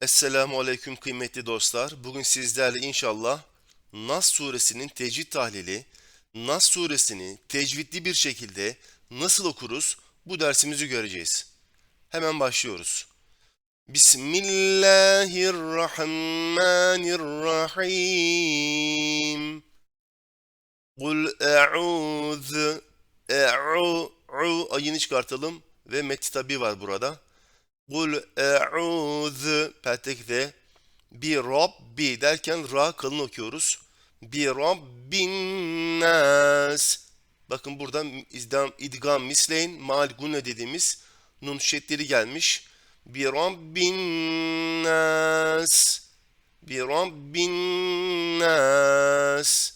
Esselamu Aleyküm kıymetli dostlar. Bugün sizlerle inşallah Nas suresinin tecvid tahlili, Nas suresini tecvidli bir şekilde nasıl okuruz bu dersimizi göreceğiz. Hemen başlıyoruz. Bismillahirrahmanirrahim. Kul e'udhu e'u ayını çıkartalım ve met tabi var burada. Kul e'udhu peltekte bi rabbi derken ra kalın okuyoruz. Bi rabbin nas. Bakın burada idgam, idgam misleyn mal gunne dediğimiz nun şeddeli gelmiş. Bi rabbin nas. Bi rabbin nas.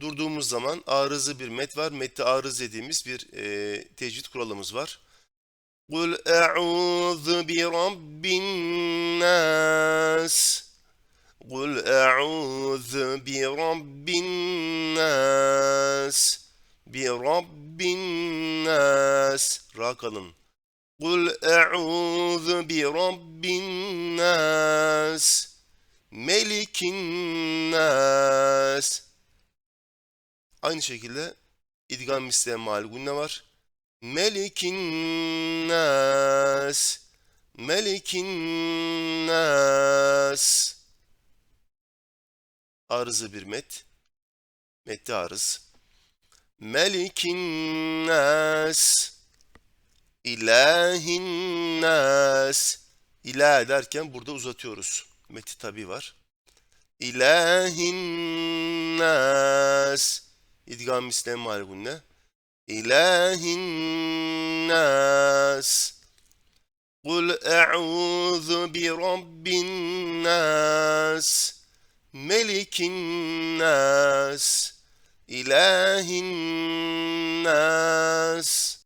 Durduğumuz zaman arızı bir met var. Mette arız dediğimiz bir e, tecvid kuralımız var. قل أعوذ برب الناس قل أعوذ برب الناس برب الناس را kalın. قل أعوذ برب الناس ملك الناس Aynı şekilde idgam misle mal gunne var. Melikin nas. Melikin nas. Arızı bir met. Mette arız. Melikin nas. İlahin nas. İlah derken burada uzatıyoruz. Meti tabi var. İlahin nas. İdgam misle mal gunne. إله الناس. قل أعوذ برب الناس ملك الناس إله الناس.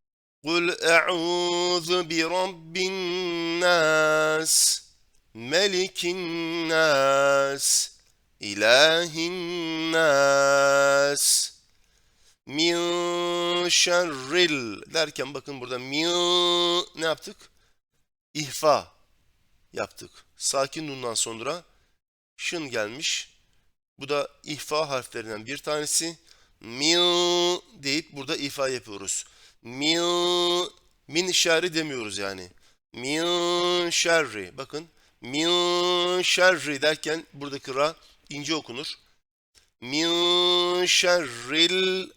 قل أعوذ برب الناس ملك الناس إله الناس. Min şerril derken bakın burada min ne yaptık? İhfa yaptık. Sakin nundan sonra şın gelmiş. Bu da ihfa harflerinden bir tanesi. Min deyip burada ihfa yapıyoruz. Min min şerri demiyoruz yani. Min şerri. Bakın min şerri derken buradaki ra ince okunur. Min şerril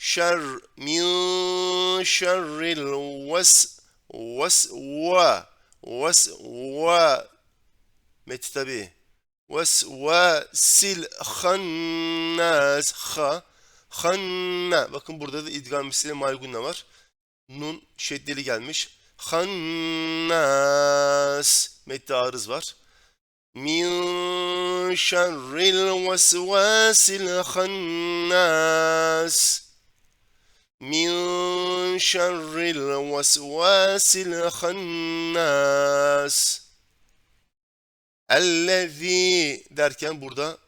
şer min şerril ves ves ve ves ve met tabi ves ve sil hannas ha hanna bakın burada da idgam misli malgunna var. Nun şeddeli gelmiş. Hannas mette arız var. Min şerril vesvasil hannas min şerril vesvasil hannas ellezî derken burada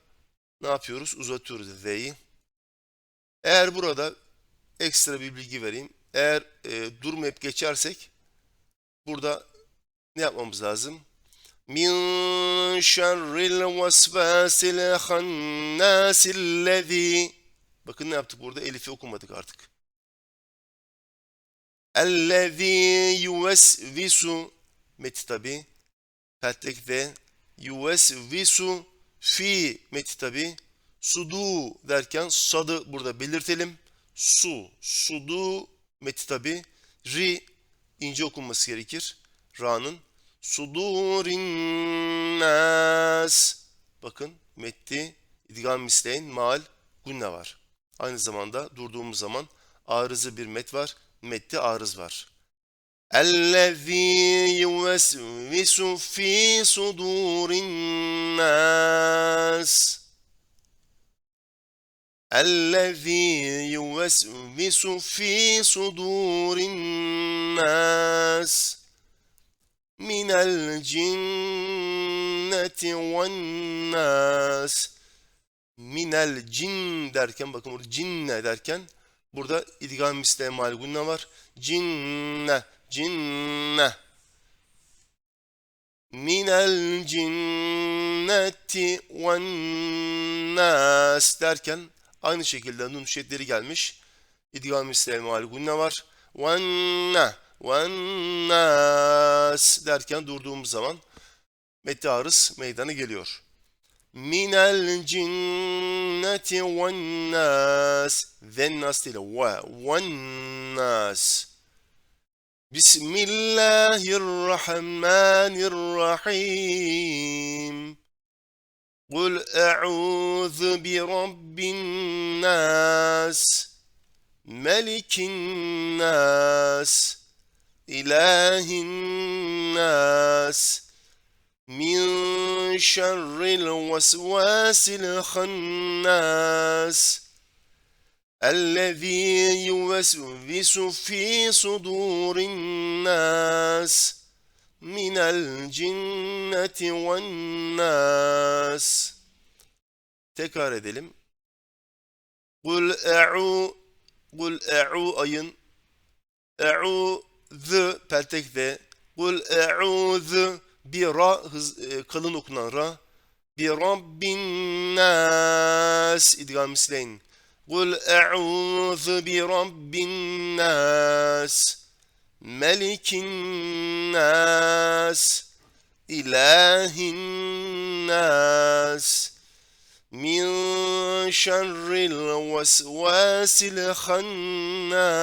ne yapıyoruz? Uzatıyoruz z'yi. Eğer burada ekstra bir bilgi vereyim. Eğer e, durmayıp geçersek burada ne yapmamız lazım? Min şerril vesvasil hannâsillezî Bakın ne yaptık burada? Elif'i okumadık artık. Ellezî yuvesvisu meti tabi. Pettek'te yuvesvisu fi meti tabi. Sudu derken sadı burada belirtelim. Su, sudu meti tabi. Ri ince okunması gerekir. Ra'nın. Sudurin nas. Bakın metti, idgam misleyn, mal, gunne var. Aynı zamanda durduğumuz zaman arızı bir met var Metti arız var. اَلَّذ۪ي يُوَسْوِسُ ف۪ي صُدُورِ النَّاسِ اَلَّذ۪ي يُوَسْوِسُ ف۪ي صُدُورِ النَّاسِ مِنَ الْجِنَّةِ وَالنَّاسِ minel cin derken bakın burada cinne derken burada idgam misle malgunne var. Cinne, cinne. minel cinneti nas derken aynı şekilde nun şeddleri gelmiş. İdgam misli mal gunne var. Ven na ven nas derken durduğumuz zaman metni arız meydana geliyor. من الجنة والناس. Then أصل والناس بسم الله الرحمن الرحيم قل أعوذ برب الناس ملك الناس إله الناس. من شر الوسواس الخناس الذي يوسوس في صدور الناس من الجنة والناس. Tekrar edelim. Kul e'u ayın. e'u zı peltekte. Kul e'u zı bir ra hız, e, kalın okunan ra. Bir rabbin nas. İdgam misleyn. Kul e'udhu bi rabbin nas. Melikin nas. İlahin nas. Min şerril vesvasil hannas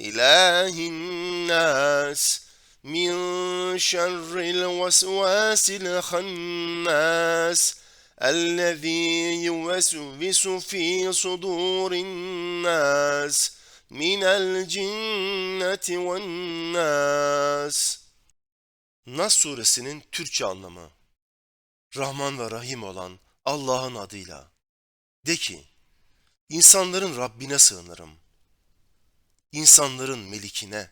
إله الناس من شر الوسواس الخناس الذي يوسوس في صدور الناس من الجنة والناس Nas suresinin Türkçe anlamı Rahman ve Rahim olan Allah'ın adıyla. De ki, insanların Rabbine sığınırım. İnsanların melikine,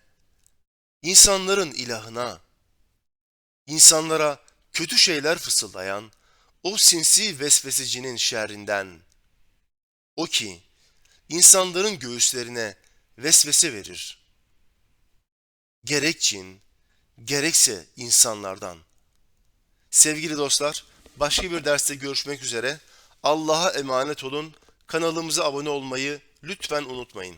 insanların ilahına, insanlara kötü şeyler fısıldayan o sinsi vesvesecinin şerrinden. O ki, insanların göğüslerine vesvese verir. Gerek cin, gerekse insanlardan. Sevgili dostlar, başka bir derste görüşmek üzere. Allah'a emanet olun. Kanalımıza abone olmayı lütfen unutmayın.